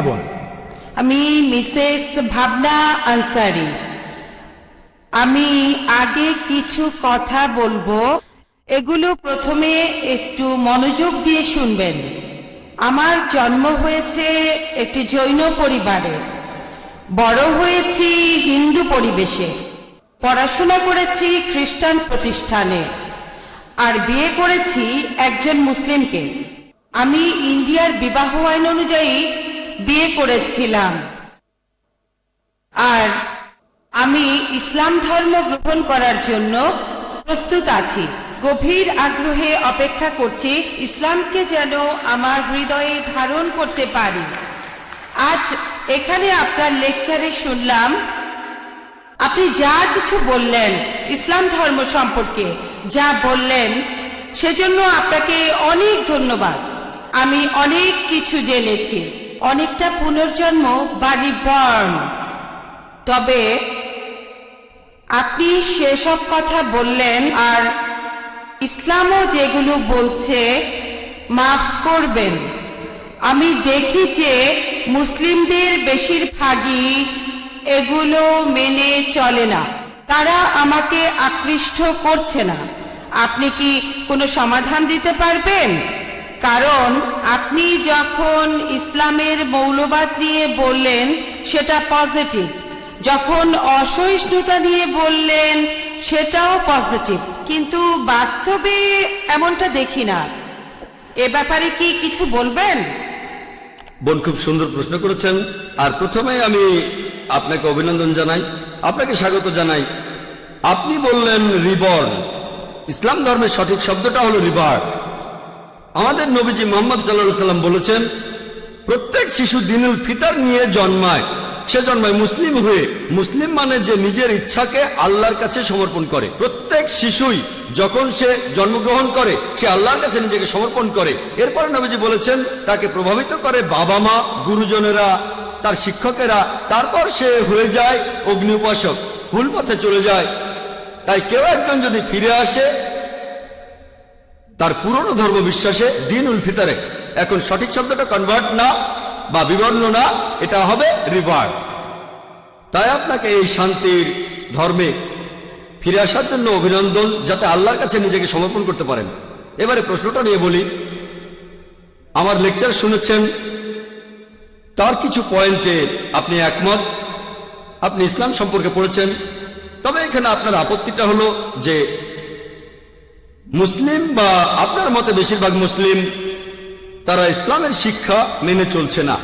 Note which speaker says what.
Speaker 1: বোন
Speaker 2: আমি মিসেস ভাবনা আনসারি। আমি আগে কিছু কথা বলব। এগুলো প্রথমে একটু মনোযোগ দিয়ে শুনবেন। আমার জন্ম হয়েছে একটি জৈন পরিবারে। বড় হয়েছি হিন্দু পরিবেশে। পড়াশোনা করেছি খ্রিস্টান প্রতিষ্ঠানে। আর বিয়ে করেছি একজন মুসলিমকে। আমি ইন্ডিয়ার বিবাহ আইন অনুযায়ী বিয়ে করেছিলাম। আর আমি ইসলাম ধর্ম গ্রহণ করার জন্য প্রস্তুত আছি। গভীর আগ্রহে অপেক্ষা করছি ইসলামকে যেন আমার হৃদয়ে ধারণ করতে পারি। আজ এখানে আপনার লেকচারে শুনলাম, আপনি যা কিছু বললেন ইসলাম ধর্ম সম্পর্কে যা বললেন, সেজন্য আপনাকে অনেক ধন্যবাদ। আমি অনেক কিছু জেনেছি। অনেকটা পুনর্জন্ম বা রিবর্ন তবে আপনি সেসব কথা বললেন আর ইসলামও যেগুলো বলছে মাফ করবেন। আমি দেখি যে মুসলিমদের বেশিরভাগই এগুলো মেনে চলে না। তারা আমাকে আকৃষ্ট করছে না। আপনি কি কোনো সমাধান দিতে পারবেন? কারণ আপনি যখন ইসলামের মৌলবাদ নিয়ে বললেন, সেটা পজিটিভ যখন অসহিষ্ণুতা নিয়ে বললেন, সেটাও পজিটিভ কিন্তু বাস্তবে এমনটা দেখি না। এ ব্যাপারে কি কিছু বলবেন?
Speaker 3: বোন খুব সুন্দর প্রশ্ন করেছেন। আর প্রথমে আমি আপনাকে অভিনন্দন জানাই, আপনাকে স্বাগত জানাই। আপনি বললেন রিবর্ন ইসলাম ধর্মের সঠিক শব্দটা হলো রিবার্ট আমাদের নবীজি মোহাম্মদ সাল্লাহ সাল্লাম বলেছেন, প্রত্যেক শিশু দিনুল ফিতার নিয়ে জন্মায়। সে জন্মায় মুসলিম হয়ে। মুসলিম মানে যে নিজের ইচ্ছাকে আল্লাহর কাছে সমর্পণ করে। প্রত্যেক শিশুই যখন সে জন্মগ্রহণ করে, সে আল্লাহর কাছে নিজেকে সমর্পণ করে। এরপরে নবীজি বলেছেন, তাকে প্রভাবিত করে বাবা মা গুরুজনেরা, তার শিক্ষকেরা। তারপর সে হয়ে যায় অগ্নি উপাসক ভুল পথে চলে যায়। তাই কেউ একজন যদি ফিরে আসে তার পুরনো ধর্ম বিশ্বাসে দিন উল ফিতারে। এখন সঠিক শব্দটা কনভার্ট না বা বিবর্ণ না, এটা হবে রিভার্ট তাই আপনাকে এই শান্তির ধর্মে ফিরে আসার জন্য অভিনন্দন, যাতে আল্লাহর কাছে নিজেকে সমর্পণ করতে পারেন। এবারে প্রশ্নটা নিয়ে বলি। আমার লেকচার শুনেছেন, তার কিছু পয়েন্টে আপনি একমত? আপনি ইসলাম সম্পর্কে পড়েছেন। তবে এখানে আপনার আপত্তিটা হলো যে মুসলিম বা আপনার মতে বেশিরভাগ মুসলিম তারা ইসলামের শিক্ষা মেনে চলছে না।